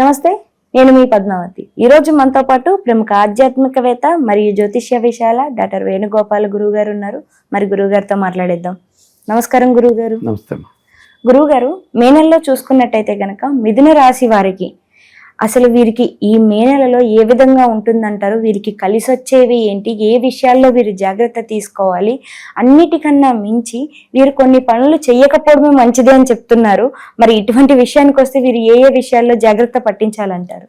నమస్తే నేను మీ పద్మావతి. ఈ రోజు మనతో పాటు ప్రముఖ ఆధ్యాత్మికవేత్త మరియు జ్యోతిష్య విశాల డాక్టర్ వేణుగోపాల్ గురువు గారు ఉన్నారు. మరి గురువు గారితో మాట్లాడేద్దాం. నమస్కారం గురువు గారు నమస్తే. గురువు గారు మే నెలలో చూసుకున్నట్టయితే గనక మిథున రాశి వారికి అసలు వీరికి ఈ మే నెలలో ఏ విధంగా ఉంటుందంటారు? వీరికి కలిసి వచ్చేవి ఏంటి? ఏ విషయాల్లో వీరు జాగ్రత్త తీసుకోవాలి? అన్నిటికన్నా మించి వీరు కొన్ని పనులు చేయకపోవడమే మంచిది అని చెప్తున్నారు. మరి ఇటువంటి విషయానికి వస్తే వీరు ఏ ఏ విషయాల్లో జాగ్రత్త పట్టించాలంటారు?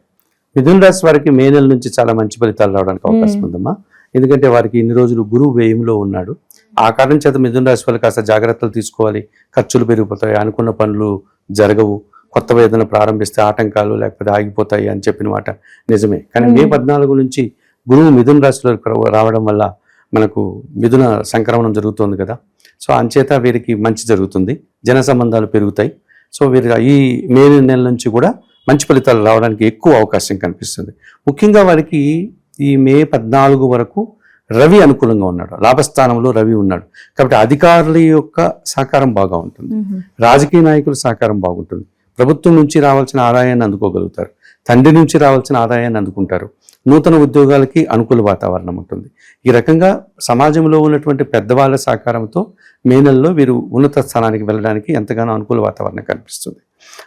మిథున రాశి వారికి మే నెల నుంచి చాలా మంచి ఫలితాలు రావడానికి అవకాశం మ్మ్. ఉందమ్మా. ఎందుకంటే వారికి ఇన్ని రోజులు గురువు వ్యయంలో ఉన్నాడు. ఆ కారణం చేత మిథున రాశి వాళ్ళు కాస్త జాగ్రత్తలు తీసుకోవాలి. ఖర్చులు పెరిగిపోతాయి. అనుకున్న పనులు జరగవు. కొత్త వేదన ప్రారంభిస్తే ఆటంకాలు లేకపోతే ఆగిపోతాయి అని చెప్పిన మాట నిజమే. కానీ మే. పద్నాలుగు నుంచి గురువు మిథున రాశిలోకి రా- రావడం వల్ల మనకు మిథున సంక్రమణం జరుగుతుంది కదా. సో అంచేత వీరికి మంచి జరుగుతుంది. జన సంబంధాలు పెరుగుతాయి. సో వీరి ఈ మే నెల నుంచి కూడా మంచి ఫలితాలు రావడానికి ఎక్కువ అవకాశం కనిపిస్తుంది. ముఖ్యంగా వారికి ఈ మే పద్నాలుగు వరకు రవి అనుకూలంగా ఉన్నాడు. లాభస్థానంలో రవి ఉన్నాడు. కాబట్టి అధికారుల యొక్క సహకారం బాగా ఉంటుంది. రాజకీయ నాయకుల సహకారం బాగుంటుంది. ప్రభుత్వం నుంచి రావాల్సిన ఆదాయాన్ని అందుకోగలుగుతారు. తండ్రి నుంచి రావాల్సిన ఆదాయాన్ని అందుకుంటారు. నూతన ఉద్యోగాలకి అనుకూల వాతావరణం ఉంటుంది. ఈ రకంగా సమాజంలో ఉన్నటువంటి పెద్దవాళ్ళ సహకారంతో మే నెలలో వీరు ఉన్నత స్థానానికి వెళ్ళడానికి ఎంతగానో అనుకూల వాతావరణం కనిపిస్తుంది.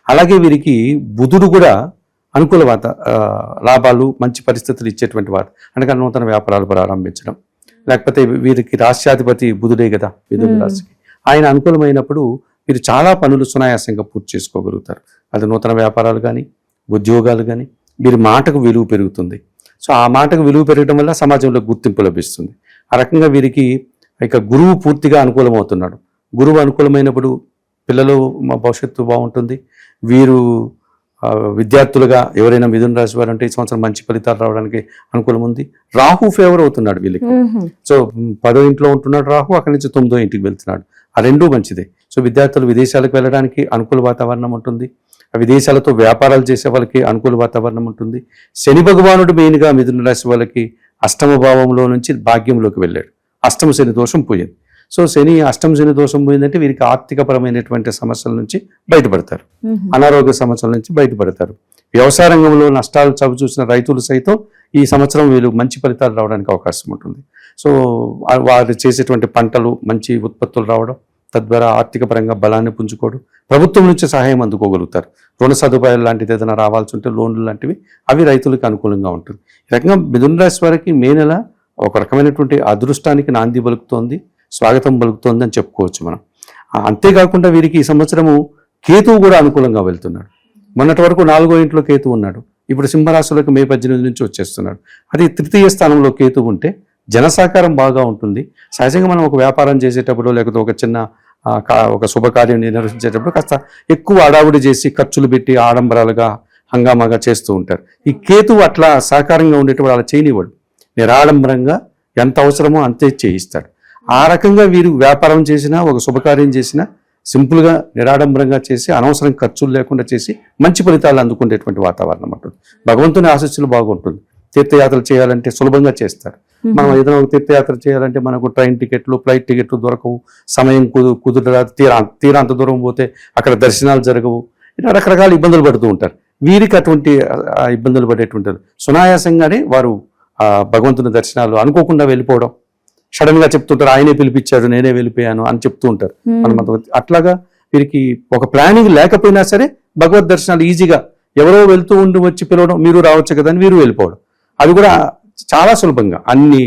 అలాగే వీరికి బుధుడు కూడా అనుకూల వాత లాభాలు మంచి పరిస్థితులు ఇచ్చేటువంటి వారు. అనగా నూతన వ్యాపారాలు ప్రారంభించడం. లేకపోతే వీరికి రాష్ట్రాధిపతి బుధుడే కదా మ్మ్. రాశికి. ఆయన అనుకూలమైనప్పుడు వీరు చాలా పనులు సునాయాసంగా పూర్తి చేసుకోగలుగుతారు. అది నూతన వ్యాపారాలు కానీ ఉద్యోగాలు కానీ వీరి మాటకు విలువ పెరుగుతుంది. సో ఆ మాటకు విలువ పెరగడం వల్ల సమాజంలో గుర్తింపు లభిస్తుంది. ఆ రకంగా వీరికి ఇక గురువు పూర్తిగా అనుకూలమవుతున్నాడు. గురువు అనుకూలమైనప్పుడు పిల్లలు మా భవిష్యత్తు బాగుంటుంది. వీరు విద్యార్థులుగా ఎవరైనా మిథున రాశి వారు అంటే ఈ సంవత్సరం మంచి ఫలితాలు రావడానికి అనుకూలం ఉంది. రాహు ఫేవర్ అవుతున్నాడు వీళ్ళకి. సో పదో ఇంట్లో ఉంటున్నాడు రాహు అక్కడి నుంచి తొమ్మిదో ఇంటికి వెళ్తున్నాడు. ఆ రెండూ మంచిదే. సో విద్యార్థులు విదేశాలకు వెళ్ళడానికి అనుకూల వాతావరణం ఉంటుంది. ఆ విదేశాలతో వ్యాపారాలు చేసే వాళ్ళకి అనుకూల వాతావరణం ఉంటుంది. శని భగవానుడు మెయిన్గా మిథున రాశి వాళ్ళకి అష్టమ భావంలో నుంచి భాగ్యంలోకి వెళ్ళాడు. అష్టమ శని దోషం పోయింది. సో శని అష్టమ శని దోషం పోయిందంటే వీరికి ఆర్థికపరమైనటువంటి సమస్యల నుంచి బయటపడతారు. అనారోగ్య సమస్యల నుంచి బయటపడతారు. వ్యవసాయ రంగంలో నష్టాలు చవి చూసిన రైతులు సైతం ఈ సంవత్సరం వీళ్ళు మంచి ఫలితాలు రావడానికి అవకాశం ఉంటుంది. సో వారు చేసేటువంటి పంటలు మంచి ఉత్పత్తులు రావడం తద్వారా ఆర్థిక పరంగా బలాన్ని పుంజుకోవడం ప్రభుత్వం నుంచి సహాయం అందుకోగలుగుతారు. రుణ సదుపాయాలు లాంటిది ఏదైనా రావాల్సి ఉంటే లోన్లు లాంటివి అవి రైతులకు అనుకూలంగా ఉంటుంది. ఈ రకంగా మిథున రాశి వారికి మే నెల ఒక రకమైనటువంటి అదృష్టానికి నాంది పలుకుతోంది స్వాగతం పలుకుతోంది అని చెప్పుకోవచ్చు మనం. అంతేకాకుండా వీరికి ఈ సంవత్సరము కేతువు కూడా అనుకూలంగా వెళ్తున్నాడు. మొన్నటి వరకు నాలుగో ఇంట్లో కేతు ఉన్నాడు. ఇప్పుడు సింహరాశులకు మే పద్దెనిమిది నుంచి వచ్చేస్తున్నాడు. అది తృతీయ స్థానంలో కేతు ఉంటే జనసాకారం బాగా ఉంటుంది. సహజంగా మనం ఒక వ్యాపారం చేసేటప్పుడు లేకపోతే ఒక చిన్న ఒక శుభకార్యం నిర్వహించేటప్పుడు కాస్త ఎక్కువ అడావుడి చేసి ఖర్చులు పెట్టి ఆడంబరాలుగా హంగామాగా చేస్తూ ఉంటారు. ఈ కేతువు అట్లా సహకారంగా ఉండేటప్పుడు అలా చేయనివ్వడు. నిరాడంబరంగా ఎంత అవసరమో అంతే చేయిస్తాడు. ఆ రకంగా వీరు వ్యాపారం చేసినా ఒక శుభకార్యం చేసినా సింపుల్గా నిరాడంబరంగా చేసి అనవసరం ఖర్చులు లేకుండా చేసి మంచి ఫలితాలు అందుకునేటువంటి వాతావరణం ఉంటుంది భగవంతుని ఆశస్సులు బాగుంటుంది. తీర్థయాత్రలు చేయాలంటే సులభంగా చేస్తారు. మనం ఏదైనా ఒక తీర్థయాత్ర చేయాలంటే మనకు ట్రైన్ టికెట్లు ఫ్లైట్ టికెట్లు దొరకవు. సమయం కుదు కుదురరాదు తీరా తీరాంత దూరం పోతే అక్కడ దర్శనాలు జరగవు. ఇలా రకరకాల ఇబ్బందులు పడుతూ ఉంటారు. వీరికి అటువంటి ఇబ్బందులు పడేటువంటి సునాయాసంగానే వారు భగవంతుని దర్శనాలు అనుకోకుండా వెళ్ళిపోవడం. సడన్గా చెప్తుంటారు ఆయనే పిలిపించాడు నేనే వెళ్ళిపోయాను అని చెప్తూ ఉంటారు. హనుమంత అట్లాగా వీరికి ఒక ప్లానింగ్ లేకపోయినా సరే భగవద్ దర్శనాలు ఈజీగా ఎవరో వెళ్తూ ఉండి వచ్చి పిలవడం మీరు రావచ్చు కదా అని వీరు వెళ్ళిపోవడం. అది కూడా చాలా సులభంగా. అన్ని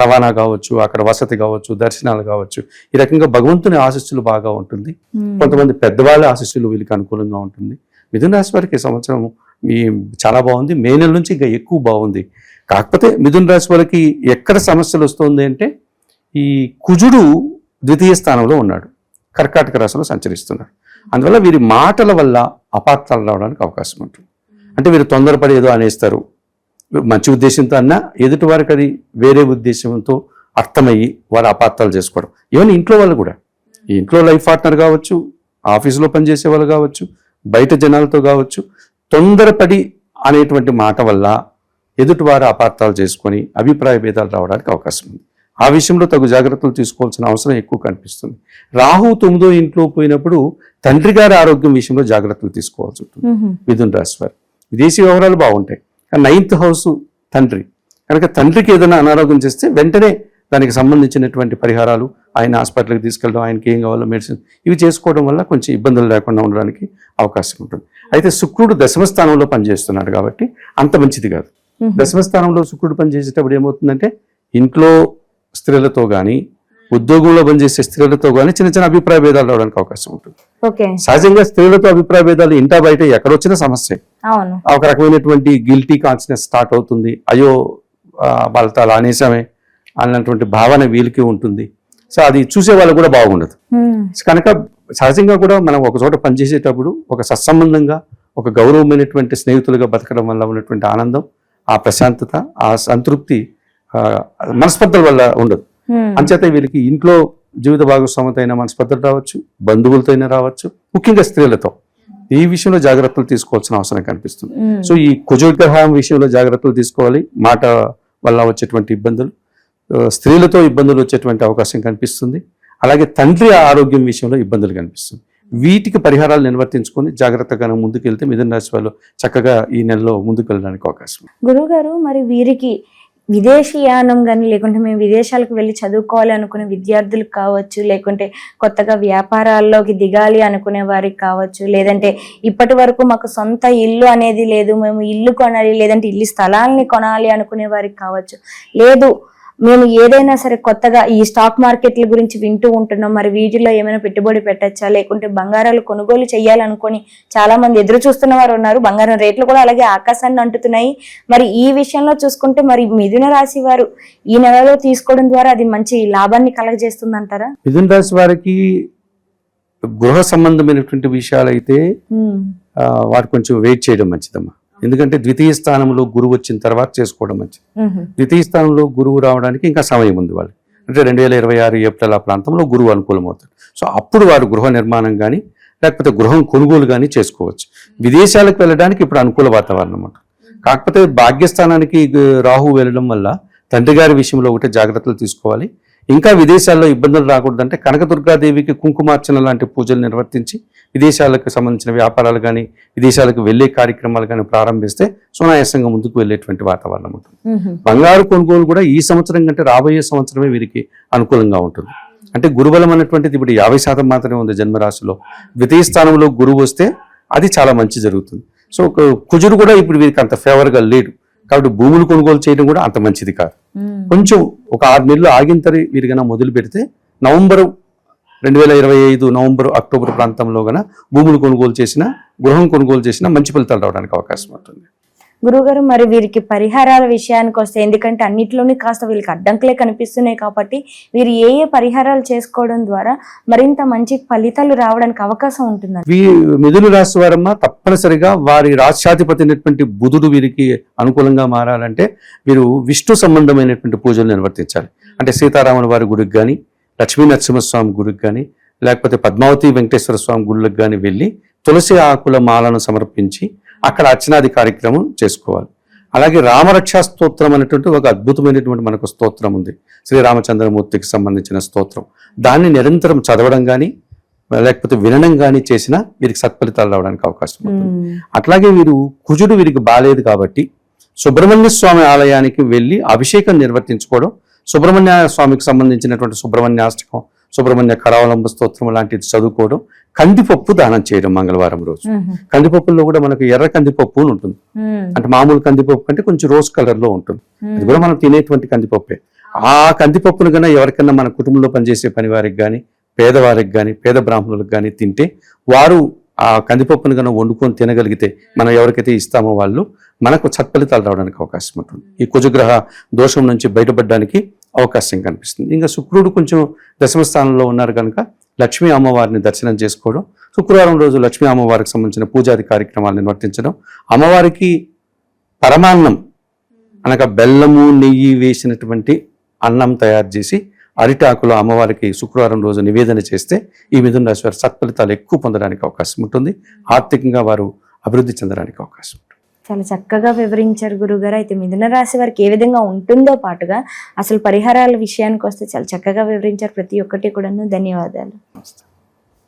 రవాణా కావచ్చు అక్కడ వసతి కావచ్చు దర్శనాలు కావచ్చు ఈ రకంగా భగవంతుని ఆశస్సులు బాగా ఉంటుంది. కొంతమంది పెద్దవాళ్ళ ఆశస్సులు వీళ్ళకి అనుకూలంగా ఉంటుంది. మిథున రాశి వారికి ఈ సంవత్సరం ఈ చాలా బాగుంది. మే నెల నుంచి ఇంకా ఎక్కువ బాగుంది. కాకపోతే మిథున రాశి వారికి ఎక్కడ సమస్యలు వస్తుంది అంటే ఈ కుజుడు ద్వితీయ స్థానంలో ఉన్నాడు. కర్కాటక రాశిలో సంచరిస్తున్నాడు. అందువల్ల వీరి మాటల వల్ల అపార్థాలు రావడానికి అవకాశం ఉంటుంది. అంటే వీరు తొందరపడి ఏదో అనేస్తారు. మంచి ఉద్దేశంతో అన్నా ఎదుటి వారికి అది వేరే ఉద్దేశంతో అర్థమయ్యి వారు అపార్థాలు చేసుకోవడం. ఈవెన్ ఇంట్లో వాళ్ళు కూడా. ఇంట్లో లైఫ్ పార్ట్నర్ కావచ్చు ఆఫీసులో పనిచేసే వాళ్ళు కావచ్చు బయట జనాలతో కావచ్చు తొందరపడి అనేటువంటి మాట వల్ల ఎదుటివారు అపార్థాలు చేసుకొని అభిప్రాయ భేదాలు రావడానికి అవకాశం ఉంది. ఆ విషయంలో తగు జాగ్రత్తలు తీసుకోవాల్సిన అవసరం ఎక్కువ కనిపిస్తుంది. రాహు తొమ్మిదో ఇంట్లో పోయినప్పుడు తండ్రి గారి ఆరోగ్యం విషయంలో జాగ్రత్తలు తీసుకోవాల్సి ఉంటుంది. మిథున్ రాశి వారు. విదేశీ వ్యవహారాలు బాగుంటాయి. నైన్త్ హౌస్ తండ్రి. కనుక తండ్రికి ఏదైనా అనారోగ్యం చేస్తే వెంటనే దానికి సంబంధించినటువంటి పరిహారాలు ఆయన హాస్పిటల్కి తీసుకెళ్ళడం ఆయనకి ఏం కావాలో మెడిసిన్ ఇవి చేసుకోవడం వల్ల కొంచెం ఇబ్బందులు లేకుండా ఉండడానికి అవకాశం ఉంటుంది. అయితే శుక్రుడు దశమ స్థానంలో పనిచేస్తున్నాడు కాబట్టి అంత మంచిది కాదు. దశమ స్థానంలో శుక్రుడు పనిచేసేటప్పుడు ఏమవుతుందంటే ఇంట్లో స్త్రీలతో కానీ ఉద్యోగంలో పనిచేసే స్త్రీలతో కానీ చిన్న చిన్న అభిప్రాయ భేదాలు రావడానికి అవకాశం ఉంటుంది. సహజంగా స్త్రీలతో అభిప్రాయ భేదాలు ఇంటా బయట ఎక్కడొచ్చినా సమస్య. ఒక రకమైనటువంటి గిల్టీ కాన్షియస్ స్టార్ట్ అవుతుంది. అయ్యో వాళ్ళతో అలా అనేసామే అన్నటువంటి భావన వీళ్ళకి ఉంటుంది. సో అది చూసే వాళ్ళు కూడా బాగుండదు. కనుక సహజంగా కూడా మనం ఒక చోట పనిచేసేటప్పుడు ఒక సత్సంబంధంగా ఒక గౌరవమైనటువంటి స్నేహితులుగా బతకడం వల్ల ఉన్నటువంటి ఆనందం ఆ ప్రశాంతత ఆ సంతృప్తి మనస్పర్ధల వల్ల ఉండదు. అంచేత వీళ్ళకి ఇంట్లో జీవిత భాగస్వామితో అయినా మనస్పర్ధలు రావచ్చు బంధువులతో అయినా రావచ్చు ముఖ్యంగా స్త్రీలతో. ఈ విషయంలో జాగ్రత్తలు తీసుకోవాల్సిన అవసరం కనిపిస్తుంది. సో ఈ కుజగ్రహం విషయంలో జాగ్రత్తలు తీసుకోవాలి. మాట వల్ల వచ్చేటువంటి ఇబ్బందులు స్త్రీలతో ఇబ్బందులు వచ్చేటువంటి అవకాశం కనిపిస్తుంది. అలాగే తండ్రి ఆరోగ్యం విషయంలో ఇబ్బందులు కనిపిస్తుంది. వీటికి పరిహారాలు నిర్వర్తించుకొని జాగ్రత్తగా ముందుకెళ్తే మిథున రాశి వాళ్ళు చక్కగా ఈ నెలలో ముందుకు వెళ్ళడానికి అవకాశం. గురువు గారు మరి వీరికి విదేశీయానం కానీ లేకుంటే మేము విదేశాలకు వెళ్ళి చదువుకోవాలి అనుకునే విద్యార్థులకు కావచ్చు లేకుంటే కొత్తగా వ్యాపారాల్లోకి దిగాలి అనుకునే వారికి కావచ్చు లేదంటే ఇప్పటి వరకు మాకు సొంత ఇల్లు అనేది లేదు మేము ఇల్లు కొనాలి లేదంటే ఇల్లు స్థలాల్ని కొనాలి అనుకునే వారికి కావచ్చు. లేదు మేము ఏదైనా సరే కొత్తగా ఈ స్టాక్ మార్కెట్ల గురించి వింటూ ఉంటున్నాం. మరి వీటిలో ఏమైనా పెట్టుబడి పెట్టచ్చా? లేకుంటే బంగారాలు కొనుగోలు చేయాలనుకొని చాలా మంది ఎదురు చూస్తున్న వారు ఉన్నారు. బంగారం రేట్లు కూడా అలాగే ఆకాశాన్ని అంటుతున్నాయి. మరి ఈ విషయంలో చూసుకుంటే మరి మిథున రాశి వారు ఈ నెలలో తీసుకోవడం ద్వారా అది మంచి లాభాన్ని కలగజేస్తుంది అంటారా మిథున రాశి వారికి గృహ సంబంధమైనటువంటి విషయాలు అయితే వారు కొంచెం వెయిట్ చేయడం మంచిదమ్మా. ఎందుకంటే ద్వితీయ స్థానంలో గురువు వచ్చిన తర్వాత చేసుకోవడం మంచిది. ద్వితీయ స్థానంలో గురువు రావడానికి ఇంకా సమయం ఉంది వాళ్ళు అంటే రెండు వేల ఇరవై ఆరు ఏప్రిల్ ఆ ప్రాంతంలో గురువు అనుకూలమవుతాడు. సో అప్పుడు వారు గృహ నిర్మాణం కానీ లేకపోతే గృహం కొనుగోలు కానీ చేసుకోవచ్చు. విదేశాలకు వెళ్ళడానికి ఇప్పుడు అనుకూల వాతావరణం ఉంటుంది కాకపోతే భాగ్యస్థానానికి రాహు వెళ్ళడం వల్ల తండ్రి గారి విషయంలో ఒకటే జాగ్రత్తలు తీసుకోవాలి. ఇంకా విదేశాల్లో ఇబ్బందులు రాకూడదంటే కనకదుర్గాదేవికి కుంకుమార్చన లాంటి పూజలు నిర్వర్తించి విదేశాలకు సంబంధించిన వ్యాపారాలు కానీ విదేశాలకు వెళ్ళే కార్యక్రమాలు కానీ ప్రారంభిస్తే సునాయాసంగా ముందుకు వెళ్ళేటువంటి వాతావరణం ఉంటుంది. బంగారు కొనుగోలు కూడా ఈ సంవత్సరం కంటే రాబోయే సంవత్సరమే వీరికి అనుకూలంగా ఉంటుంది. అంటే గురుబలం అన్నటువంటిది ఇప్పుడు యాభై శాతం మాత్రమే ఉంది జన్మరాశిలో. ద్వితీయ స్థానంలో గురువు వస్తే అది చాలా మంచి జరుగుతుంది. సో కుజుడు కూడా ఇప్పుడు వీరికి అంత ఫేవర్గా లేడు. కాబట్టి భూములు కొనుగోలు చేయడం కూడా అంత మంచిది కాదు. కొంచెం ఒక ఆరు నెలలు ఆగిన తరి వీరికైనా మొదలు పెడితే నవంబరు రెండు వేల ఇరవై ఐదు నవంబర్ అక్టోబర్ ప్రాంతంలో గన భూములు కొనుగోలు చేసిన గృహం కొనుగోలు చేసిన మంచి ఫలితాలు రావడానికి అవకాశం ఉంటుంది. గురుగారు మరి వీరికి పరిహారాల విషయానికి వస్తే ఎందుకంటే అన్నిట్లోని కాస్త వీళ్ళకి అడ్డంకులే కనిపిస్తున్నాయి కాబట్టి వీరు ఏ ఏ పరిహారాలు చేసుకోవడం ద్వారా మరింత మంచి ఫలితాలు రావడానికి అవకాశం ఉంటుందండి. వీ రాశి వారమ్మ తప్పనిసరిగా వారి రాష్ట్రాధిపతి అయినటువంటి బుధుడు వీరికి అనుకూలంగా మారాలంటే వీరు విష్ణు సంబంధమైనటువంటి పూజలు నిర్వర్తించాలి. అంటే సీతారాముల వారి గుడికి కానీ లక్ష్మీ నరసింహస్వామి గుడికి కానీ లేకపోతే పద్మావతి వెంకటేశ్వర స్వామి గుళ్ళకి కానీ వెళ్ళి తులసి ఆకుల మాలను సమర్పించి అక్కడ అర్చనాది కార్యక్రమం చేసుకోవాలి. అలాగే రామరక్షా స్తోత్రం అనేటువంటి ఒక అద్భుతమైనటువంటి మనకు స్తోత్రం ఉంది. శ్రీరామచంద్రమూర్తికి సంబంధించిన స్తోత్రం. దాన్ని నిరంతరం చదవడం కానీ లేకపోతే వినడం కానీ చేసినా వీరికి సత్ఫలితాలు రావడానికి అవకాశం ఉంటుంది. అట్లాగే వీరు కుజుడు వీరికి బాలేదు కాబట్టి సుబ్రహ్మణ్య స్వామి ఆలయానికి వెళ్ళి అభిషేకం నిర్వర్తించుకోవడం సుబ్రహ్మణ్య స్వామికి సంబంధించినటువంటి సుబ్రహ్మణ్యాష్టకం సుబ్రహ్మణ్య కరావలంబ స్తోత్రం లాంటిది చదువుకోవడం కందిపప్పు దానం చేయడం మంగళవారం రోజు. కందిపప్పుల్లో కూడా మనకు ఎర్ర కందిపప్పు అని ఉంటుంది. అంటే మామూలు కందిపప్పు కంటే కొంచెం రోజ్ కలర్లో ఉంటుంది అది కూడా మనం తినేటువంటి కందిపప్పే. ఆ కందిపప్పును కన్నా ఎవరికైనా మన కుటుంబంలో పనిచేసే పని వారికి కానీ పేదవారికి కానీ పేద బ్రాహ్మణులకు కానీ తింటే వారు ఆ కందిపప్పును కన్నా వండుకొని తినగలిగితే మనం ఎవరికైతే ఇస్తామో వాళ్ళు మనకు సత్ఫలితాలు రావడానికి అవకాశం ఉంటుంది. ఈ కుజగ్రహ దోషం నుంచి బయటపడడానికి అవకాశం కనిపిస్తుంది. ఇంకా శుక్రుడు కొంచెం దశమ స్థానంలో ఉన్నారు కనుక లక్ష్మీ అమ్మవారిని దర్శనం చేసుకోవడం శుక్రవారం రోజు లక్ష్మీ అమ్మవారికి సంబంధించిన పూజాది కార్యక్రమాలు నిర్వర్తించడం అమ్మవారికి పరమాన్నం అనగా బెల్లము నెయ్యి వేసినటువంటి అన్నం తయారు చేసి అరిటాకులో అమ్మవారికి శుక్రవారం రోజు నివేదన చేస్తే ఈ మిథున రాశి వారు సత్ఫలితాలు ఎక్కువ పొందడానికి అవకాశం ఉంటుంది. ఆర్థికంగా వారు అభివృద్ధి చెందడానికి అవకాశం చాలా చక్కగా వివరించారు గురుగారు. అయితే మిథున రాశి వారికి ఏ విధంగా ఉంటుందో పాటుగా అసలు పరిహారాల విషయానికి వస్తే చాలా చక్కగా వివరించారు. ప్రతి ఒక్కటి కూడాను ధన్యవాదాలు. నమస్తే.